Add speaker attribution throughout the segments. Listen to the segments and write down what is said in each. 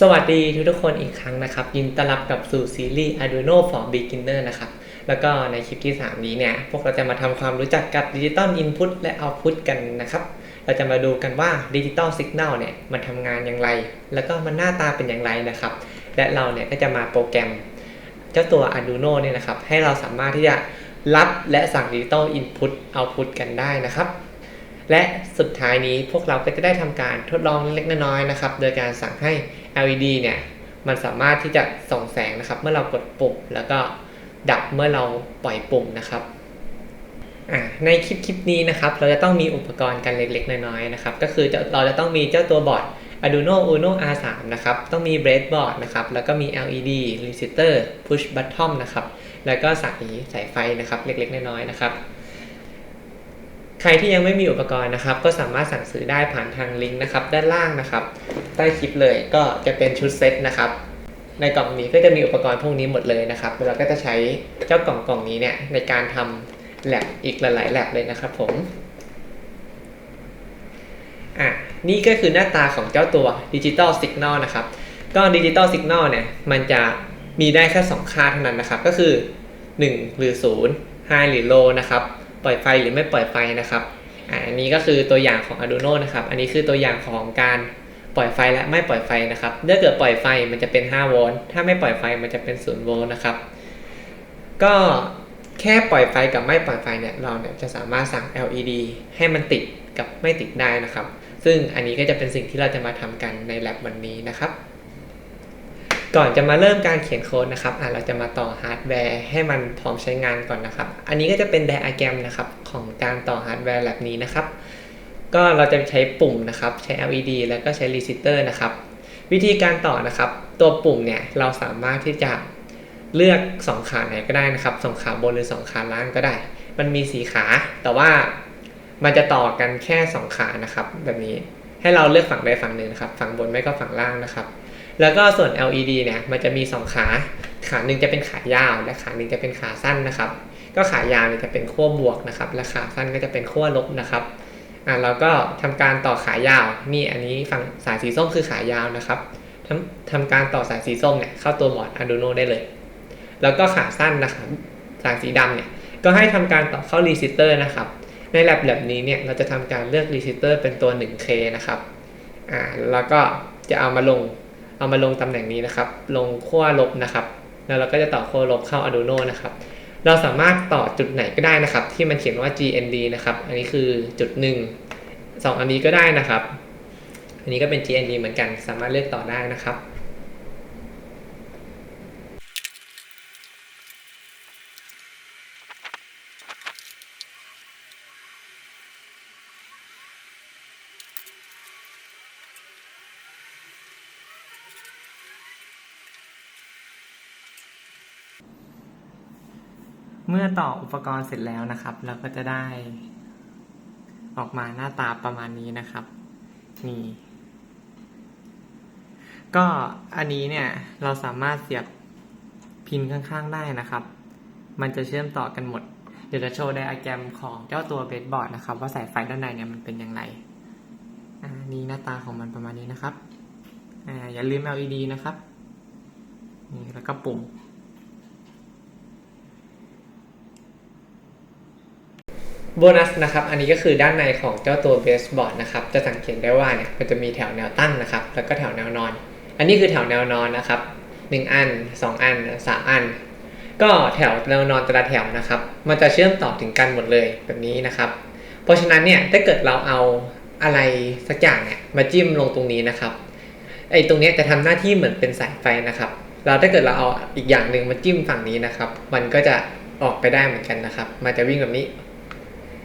Speaker 1: สวัสดีทุกทุกคนอีกครั้งนะครับ ยินต้อนรับกับสู่ซีรีส์ Arduino for Beginner นะครับ แล้วก็ในคลิปที่ 3 นี้เนี่ย พวกเราจะมาทำความรู้จักกับดิจิตอลอินพุตและเอาพุตกันนะครับ เราจะมาดูกันว่าดิจิตอลสัญญาณเนี่ย มันทำงานอย่างไร แล้วก็มันหน้าตาเป็นอย่างไรนะครับ และเราเนี่ยก็จะมาโปรแกรม เจ้าตัว Arduino เนี่ยนะครับ ให้เราสามารถที่จะรับและสั่งดิจิตอลอินพุตเอาพุตกันได้นะครับและสุดท้ายนี้พวกเราก็จะได้ทำการทดลองเล็กๆน้อยๆนะครับ โดยการสั่งให้ LED เนี่ยมันสามารถที่จะส่องแสงนะครับ เมื่อเรากดปุ่มแล้วก็ดับเมื่อเราปล่อยปุ่มนะครับในคลิปคลิปนี้นะครับ เราจะต้องมีอุปกรณ์กันเล็กๆ น้อยๆนะครับ ก็คือเราจะต้องมีเจ้าตัวบอร์ด Arduino Uno R3 นะครับ ต้องมี breadboard นะครับ แล้วก็มี LED resistor push button นะครับ แล้วก็สายสายไฟนะครับ เล็กๆ น้อยๆ นะครับ ใครที่ยังไม่มีอุปกรณ์นะครับ ก็สามารถสั่งซื้อได้ผ่านทางลิงก์นะครับ ด้านล่างนะครับ ใต้คลิปเลยก็จะเป็นชุดเซตนะครับ ในกล่องนี้ก็จะมีอุปกรณ์พวกนี้หมดเลยนะครับแล้วเราก็จะใช้เจ้ากล่องกล่องนี้เนี่ยในการทำแลบอีกหลายๆแลบเลยนะครับผมอะนี่ก็คือหน้าตาของเจ้าตัวดิจิตอลสัญญาณนะครับ ก็ดิจิตอลสัญญาณเนี่ยมันจะมีได้แค่ 2 ค่าเท่านั้นนะครับ ก็คือ 1 หรือ 0 high หรือ low นะครับ ปล่อยไฟหรือไม่ปล่อยไฟนะครับอันนี้ก็คือตัวอย่างของ Arduino นะครับ อันนี้คือตัวอย่างของการปล่อยไฟและไม่ปล่อยไฟนะครับ ถ้าเกิดปล่อยไฟมันจะเป็น 5 โวลต์ ถ้าไม่ปล่อยไฟมันจะเป็น 0 โวลต์นะครับ ก็แค่ปล่อยไฟกับไม่ปล่อยไฟเนี่ย เราเนี่ยจะสามารถสั่ง LED ให้มันติดกับไม่ติดได้นะครับ ซึ่งอันนี้ก็จะเป็นสิ่งที่เราจะมาทำกันใน lab วันนี้นะครับ ก่อนจะมาเริ่มการเขียนโค้ดนะครับเราจะมาต่อฮาร์ดแวร์ให้มันพร้อมใช้งานก่อนนะครับ อันนี้ก็จะเป็นไดอะแกรมนะครับของการต่อฮาร์ดแวร์แบบนี้นะครับ ก็เราจะใช้ปุ่มนะครับ ใช้ LED แล้วก็ใช้รีซิสเตอร์นะครับ วิธีการต่อนะครับ ตัวปุ่มเนี่ยเราสามารถที่จะเลือก 2 ขาไหนก็ได้นะครับสองขาบนหรือ 2 ขาล่างก็ได้ มันมีสีขา แต่ว่ามันจะต่อกันแค่ 2 ขานะครับ แบบนี้ให้เราเลือกฝั่งใดฝั่งหนึ่งนะครับ ฝั่งบนไม่ก็ฝั่งล่างนะครับ แล้วก็ส่วน LED เนี่ยมันจะมี 2 ขา ขาหนึ่งจะเป็นขายาว และขาหนึ่งจะเป็นขาสั้นนะครับ ก็ขายาวเนี่ยจะเป็นขั้วบวกนะครับ และขาสั้นก็จะเป็นขั้วลบนะครับอ่าเราก็ทำการต่อขายาว นี่อันนี้ฝั่งสายสีส้มคือขายาวนะครับทำทำการต่อสายสีส้มเนี่ยเข้าตัวบอร์ด Arduino ได้เลย แล้วก็ขาสั้นนะครับ สายสีดำเนี่ยก็ให้ทำการต่อเข้ารีซิสเตอร์นะครับ ในแลบแบบนี้เนี่ยเราจะทำการเลือกรีซิสเตอร์เป็นตัว 1K นะครับอ่าแล้วก็จะเอามาลง เอามาลงตำแหน่งนี้นะครับ ลงขั้วลบนะครับ แล้วเราก็จะต่อขั้วลบเข้า Arduino นะครับ เราสามารถต่อจุดไหนก็ได้นะครับ ที่มันเขียนว่า GND นะครับ อันนี้คือจุดหนึ่งสองอันนี้ก็ได้นะครับ อันนี้ก็เป็น GND เหมือนกัน สามารถเลือกต่อได้นะครับ มื่อต่ออุปกรณ์เสร็จแล้วนะครับ เราก็จะได้ ออกมาหน้าตาประมาณนี้นะครับ นี่ ก็อันนี้เนี่ยเราสามารถเสียบพินข้างๆได้นะครับ มันจะเชื่อมต่อกันหมด เดี๋ยวจะโชว์ไดอะแกรมของเจ้าตัวเบสบอร์ดนะครับ ว่าสายไฟด้านในเนี่ยมันเป็นอย่างไรอ่านี่หน้าตาของมันประมาณนี้นะครับอ่าอย่าลืม LED นะครับ นี่แล้วก็ปุ่ม โบนัสนะครับอันนี้ก็คือด้านในของเจ้าตัวเบสบอร์ดนะครับจะสังเกตได้ว่าเนี่ยมันจะมีแถวแนวตั้งนะครับแล้วก็แถวแนวนอน อันนี้คือแถวแนวนอนนะครับ 1 อัน 2 อัน 3 อัน ก็แถวแนวนอนแต่ละแถวนะครับ มันจะเชื่อมต่อถึงกันหมดเลยแบบนี้นะครับ เพราะฉะนั้นเนี่ยถ้าเกิดเราเอาอะไรสักอย่างเนี่ยมาจิ้มลงตรงนี้นะครับไอ้ตรงนี้จะทำหน้าที่เหมือนเป็นสายไฟนะครับ เราถ้าเกิดเราเอาอีกอย่างหนึ่งมาจิ้มฝั่งนี้นะครับ มันก็จะออกไปได้เหมือนกันนะครับ มันจะวิ่งแบบนี้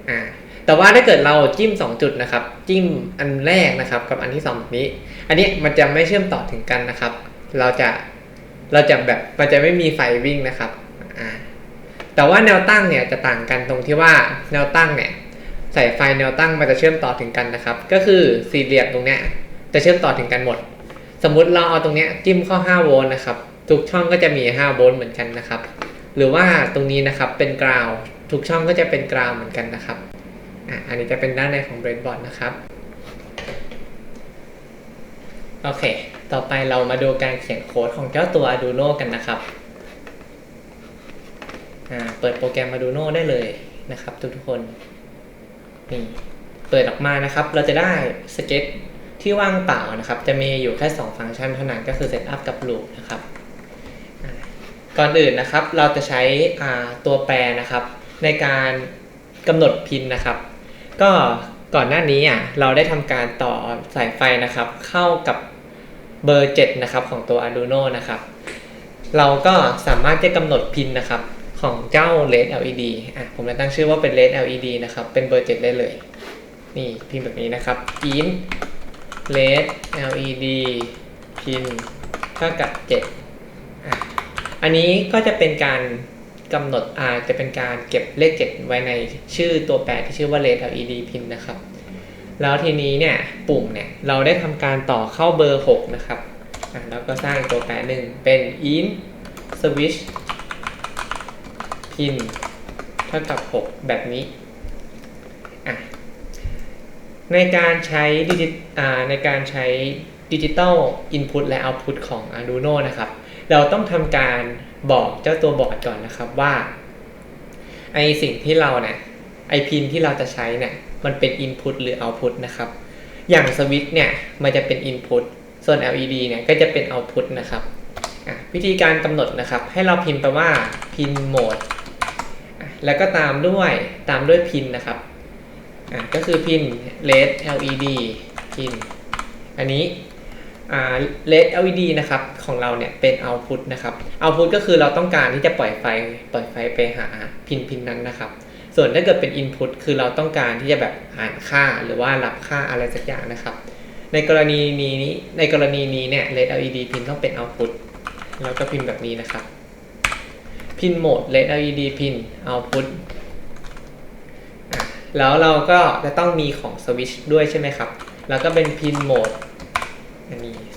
Speaker 1: อ่าแต่ว่าถ้าเกิดเราจิ้ม 2 จุดนะครับ จิ้มอันแรกนะครับ กับอันที่2แบบนี้ อันนี้มันจะไม่เชื่อมต่อถึงกันนะครับ เราจะเราจะแบบมันจะไม่มีไฟวิ่งนะครับอ่าแต่ว่าแนวตั้งเนี่ยจะต่างกันตรงที่ว่าแนวตั้งเนี่ยสายไฟแนวตั้งมันจะเชื่อมต่อถึงกันนะครับ ก็คือสี่เหลี่ยมตรงเนี้ยจะเชื่อมต่อถึงกันหมด สมมุติเราเอาตรงเนี้ยจิ้มเข้า5โวลต์นะครับทุกช่องก็จะมี5โวลต์เหมือนกันนะครับ หรือว่าตรงนี้นะครับเป็นกราว ทุกช่องก็จะเป็นกราวเหมือนกันนะครับอะอันนี้จะเป็นด้านในของเบรดบอร์ดนะครับ โอเค ต่อไปเรามาดูการเขียนโค้ดของเจ้าตัว Arduino กันนะครับอ่าเปิดโปรแกรม Arduino ได้เลยนะครับ ทุกๆคนนี่เปิดออกมานะครับ เราจะได้สเก็ตที่ว่างเปล่านะครับ จะมีอยู่แค่ 2 ฟังก์ชันเท่านั้นก็คือ setup กับ loop นะครับ ก่อนอื่นนะครับ เราจะใช้อ่าตัวแปรนะครับ ในการกำหนดพินนะครับ ก็ก่อนหน้านี้อะเราได้ทำการต่อสายไฟนะครับ เข้ากับเบอร์ 7 นะครับของตัว Arduino นะครับ เราก็สามารถจะกำหนดพินนะครับของเจ้า LED LED อะผมจะตั้งชื่อว่าเป็น LED LED นะครับ เป็นเบอร์ 7 ได้เลย นี่พิมพ์แบบนี้นะครับ in LED LED พินเท่ากับ7อะอันนี้ก็จะเป็นการ กำหนดอาจะเป็นการเก็บเลข 7 ไว้ในชื่อตัวแปรที่ชื่อว่า LED LED พินนะครับ แล้วทีนี้เนี่ยปุ่มเนี่ยเราได้ทำการต่อเข้าเบอร์ 6 นะครับแล้วก็สร้างตัวแปรหนึ่งเป็น in switch pin เท่ากับ 6 แบบนี้ ในการใช้ดิจิอ่าในการใช้ดิจิตอลอินพุตและเอาต์พุตของ Arduino นะครับ เราต้องทำการ บอกเจ้าตัวบอร์ดก่อนนะครับว่าไอสิ่งที่เราเนี่ยไอพินที่เราจะใช้เนี่ยมันเป็น Input หรือ Output นะครับ อย่างสวิตช์เนี่ยมันจะเป็น Input ส่วน LED เนี่ยก็จะเป็น Output นะครับวิธีการกำหนดนะครับ ให้เราพิมพ์ไปว่า pin mode แล้วก็ตามด้วยตามด้วยพินนะครับก็คือพิน LED LED พิน อันนี้ อ่า LED นะครับของเราเนี่ยเป็น output นะครับ output ก็คือเราต้องการที่จะปล่อยไฟปล่อยไฟไปหาพินพินนั้นนะครับ ส่วนถ้าเกิดเป็น input คือเราต้องการที่จะแบบอ่านค่าหรือว่ารับค่าอะไรสักอย่างนะครับ ในกรณีนี้ในกรณีนี้เนี่ย LED LED พินต้องเป็น output แล้วก็พิมพ์แบบนี้นะครับพินโหมด LED LED พิน output แล้วเราก็จะต้องมีของสวิตช์ด้วยใช่ไหมครับ แล้วก็เป็นพินโหมด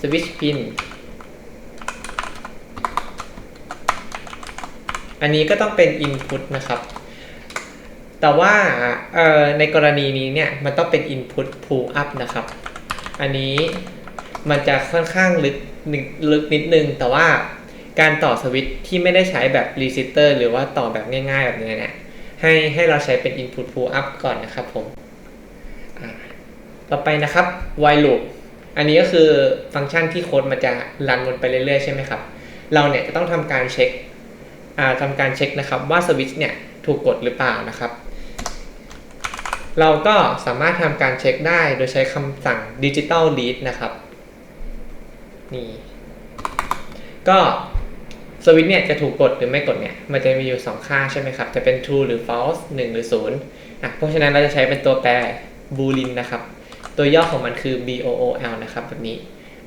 Speaker 1: สวิตช์พิน อันนี้ก็ต้องเป็น input นะครับ แต่ว่าในกรณีนี้เนี่ยมันต้องเป็น input pull up นะครับ อันนี้มันจะค่อนข้างลึกนิดลึกนิดนึง แต่ว่าการต่อสวิตช์ที่ไม่ได้ใช้แบบรีซิสเตอร์หรือว่าต่อแบบง่ายๆแบบนี้เนี่ยให้ให้เราใช้เป็น input pull up ก่อนนะครับผม ต่อไปนะครับ while loop อันนี้ก็คือฟังก์ชันที่โค้ดมันจะรันวนไปเรื่อยๆใช่ไหมครับ เราเนี่ยจะต้องทำการเช็คอ่าทำการเช็คนะครับว่าสวิตช์เนี่ยถูกกดหรือเปล่านะครับ เราก็สามารถทำการเช็คได้โดยใช้คำสั่ง digital read นะครับนี่ก็สวิตช์เนี่ยจะถูกกดหรือไม่กดเนี่ยมันจะมีอยู่ 2 ค่าใช่ไหมครับ จะเป็น true หรือ false 1 หรือ 0อะเพราะฉะนั้นเราจะใช้เป็นตัวแปร boolean นะครับ ตัวย่อของมันคือ bool นะครับแบบนี้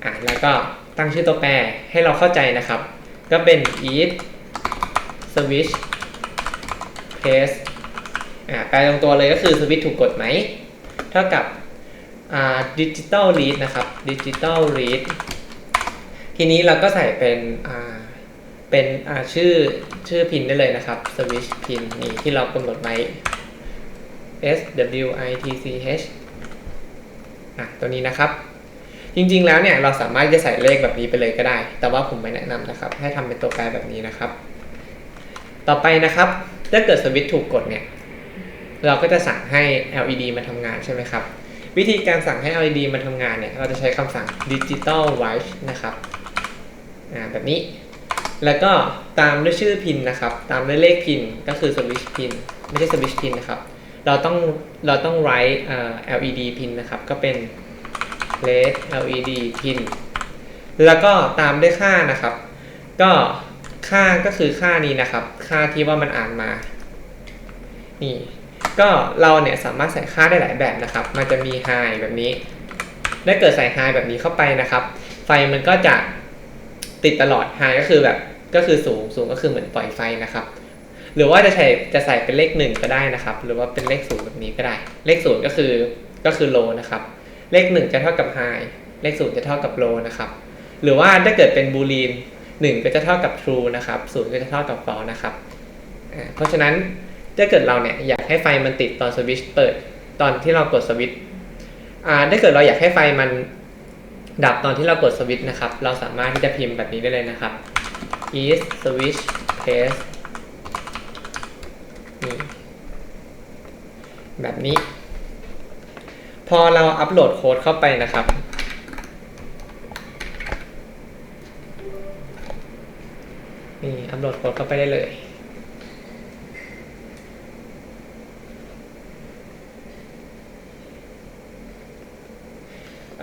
Speaker 1: อะแล้วก็ตั้งชื่อตัวแปรให้เราเข้าใจนะครับ ก็เป็น if switch press อ่าแปลตรงตัวเลยก็คือสวิตช์ถูกกดไหม เท่ากับอ่า digital read นะครับ digital read ทีนี้เราก็ใส่เป็นอ่าเป็นอ่าชื่อชื่อพินได้เลยนะครับ switch pin นี่ที่เรากำหนดไว้ s w i t c h อะตัวนี้นะครับ จริงๆแล้วเนี่ยเราสามารถจะใส่เลขแบบนี้ไปเลยก็ได้ แต่ว่าผมไม่แนะนำนะครับ ให้ทำเป็นตัวแปรแบบนี้นะครับ ต่อไปนะครับ ถ้าเกิดสวิตช์ถูกกดเนี่ย เราก็จะสั่งให้ LED มาทำงานใช่ไหมครับ วิธีการสั่งให้ LED มาทำงานเนี่ย เราจะใช้คำสั่ง digital write นะครับอ่าแบบนี้ แล้วก็ตามด้วยชื่อพินนะครับ ตามด้วยเลขพินก็คือ switch pin ไม่ใช่ switch pin นะครับ เราต้องเราต้อง write อ่า LED pin นะครับ ก็เป็น LED LED pin แล้วก็ตามด้วยค่านะครับ ก็ค่าก็คือค่านี้นะครับ ค่าที่ว่ามันอ่านมา นี่ ก็เราเนี่ยสามารถใส่ค่าได้หลายแบบนะครับ มันจะมี high แบบนี้ถ้าเกิดใส่ high แบบนี้เข้าไปนะครับ ไฟมันก็จะติดตลอด high ก็คือแบบก็คือสูงสูงก็คือเหมือนปล่อยไฟนะครับ หรือว่าจะใส่จะใส่เป็นเลขหนึ่งก็ได้นะครับ หรือว่าเป็นเลขศูนย์แบบนี้ก็ได้ เลขศูนย์ก็คือก็คือ low นะครับ เลขหนึ่งจะเท่ากับ high เลขศูนย์จะเท่ากับ low นะครับ หรือว่าถ้าเกิดเป็น boolean หนึ่งก็จะเท่ากับ true นะครับศูนย์ก็จะเท่ากับ false นะครับ เพราะฉะนั้นถ้าเกิดเราเนี่ยอยากให้ไฟมันติดตอนสวิตช์เปิดตอนที่เรากดสวิตช์ถ้าเกิดเราอยากให้ไฟมันดับตอนที่เรากดสวิตช์นะครับ เราสามารถที่จะพิมพ์แบบนี้ได้เลยนะครับ is switch paste นี่ แบบนี้ พอเราอัปโหลดโค้ดเข้าไปนะครับ นี่อัปโหลดโค้ดเข้าไปได้เลย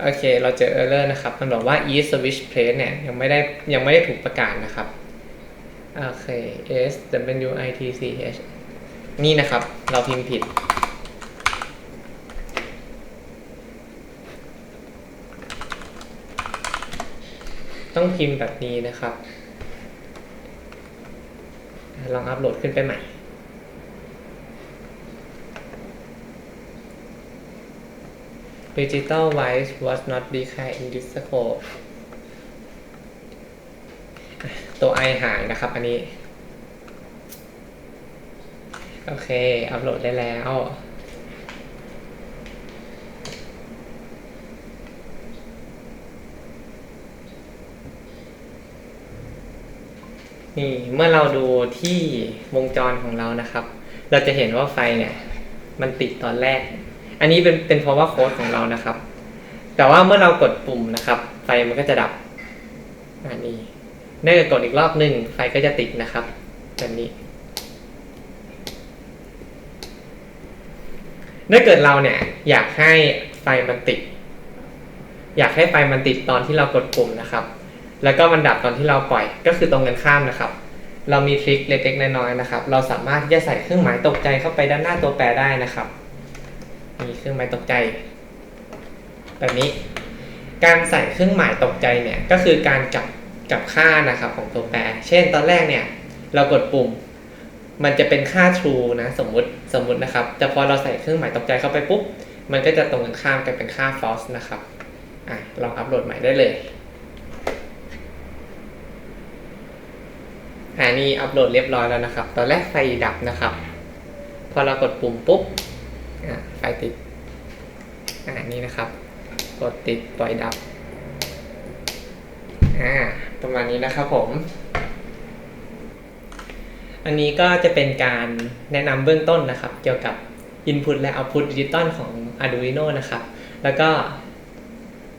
Speaker 1: โอเค เราเจอ error นะครับ มันบอกว่า is switch place เนี่ย ยังไม่ได้ยังไม่ได้ถูกประกาศนะครับ โอเค s w i t c h นี่นะครับ เราพิมพ์ผิด ต้องพิมพ์แบบนี้นะครับ ลองอัปโหลดขึ้นไปใหม่ Digital Wise was not d e c l a r e in this scope ตัว i หายนะครับอันนี้ โอเค อัปโหลดได้แล้ว นี่เมื่อเราดูที่วงจรของเรานะครับ เราจะเห็นว่าไฟเนี่ยมันติดตอนแรก อันนี้เป็นเป็นเพราะว่าโค้ดของเรานะครับ แต่ว่าเมื่อเรากดปุ่มนะครับ ไฟมันก็จะดับอันนี้เนื่อกดอีกรอบหนึ่งไฟก็จะติดนะครับแบบนี้ถ้าเกิดเราเนี่ยอยากให้ไฟมันติด อยากให้ไฟมันติดตอนที่เรากดปุ่มนะครับ แล้วก็มันดับตอนที่เราปล่อยก็คือตรงกันข้ามนะครับ เรามีทริคเล็กๆน้อยๆนะครับ เราสามารถที่จะใส่เครื่องหมายตกใจเข้าไปด้านหน้าตัวแปรได้นะครับ มีเครื่องหมายตกใจ แบบนี้ การใส่เครื่องหมายตกใจเนี่ยก็คือการกลับกับค่านะครับของตัวแปร เช่นตอนแรกเนี่ย เรากดปุ่ม มันจะเป็นค่า true นะสมมุติสมมุตินะครับ แต่พอเราใส่เครื่องหมายตกใจเข้าไปปุ๊บ มันก็จะตรงกันข้ามกันเป็นค่า false นะครับ อะลองอัปโหลดใหม่ได้เลย อ่านี่อัปโหลดเรียบร้อยแล้วนะครับ ตอนแรกไฟดับนะครับ พอเรากดปุ่มปุ๊บอ่าไฟติดอ่านี่นะครับ กดติดปล่อยดับอ่าประมาณนี้นะครับผม อันนี้ก็จะเป็นการแนะนำเบื้องต้นนะครับ เกี่ยวกับ Input และ Output Digital ของ Arduino นะครับ แล้วก็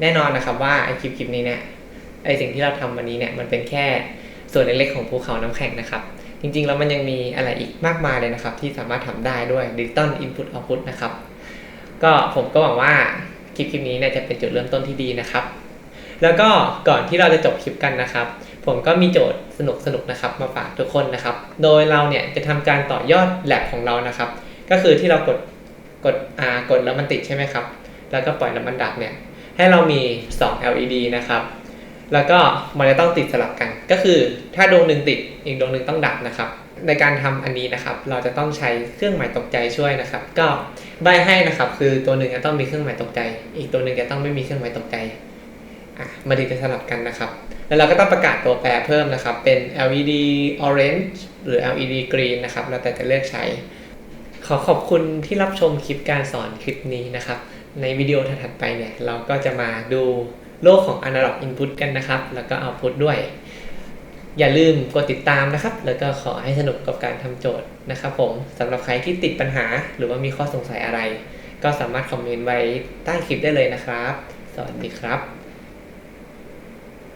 Speaker 1: แน่นอนนะครับว่าไอคลิปคลิปนี้เนี่ยไอสิ่งที่เราทำวันนี้เนี่ยมันเป็นแค่ ส่วนเล็กๆของภูเขาน้ำแข็งนะครับ จริงๆแล้วมันยังมีอะไรอีกมากมายเลยนะครับ ที่สามารถทำได้ด้วย Digital Input Output นะครับ ก็ผมก็หวังว่าคลิปคลิปนี้เนี่ยจะเป็นจุดเริ่มต้นที่ดีนะครับ แล้วก็ก่อนที่เราจะจบคลิปกันนะครับ ผมก็มีโจทย์สนุกๆนะครับ มาฝากทุกคนนะครับ โดยเราเนี่ยจะทำการต่อยอดแ a บของเรานะครับ ก็คือที่เรากดกดอ่ากดแล้วมันติดใช่ไหมครับ แล้วก็ปล่อยแล้วมันดับเนี่ยให้เรามี 2 LED นะครับ แล้วก็มันจะต้องติดสลับกัน ก็คือถ้าดวงหนึ่งติดอีกดวงหนึ่งต้องดับนะครับ ในการทำอันนี้นะครับ เราจะต้องใช้เครื่องหมายตกใจช่วยนะครับ ก็ใบให้นะครับ คือตัวหนึ่งจะต้องมีเครื่องหมายตกใจ อีกตัวหนึ่งจะต้องไม่มีเครื่องหมายตกใจอะมันถึงจะสลับกันนะครับ แล้วเราก็ต้องประกาศตัวแปรเพิ่มนะครับ เป็น LED orange หรือ LED green นะครับแล้วแต่จะเลือกใช้ ขอขอบคุณที่รับชมคลิปการสอนคลิปนี้นะครับ ในวิดีโอถัดไปเนี่ยเราก็จะมาดู โลกของ Analog Input กันนะครับ แล้วก็ Output ด้วย อย่าลืมกดติดตามนะครับ แล้วก็ขอให้สนุกกับการทำโจทย์นะครับผมสำหรับใครที่ติดปัญหาหรือว่ามีข้อสงสัยอะไร ก็สามารถคอมเมนต์ไว้ใต้คลิปได้เลยนะครับ สวัสดีครับ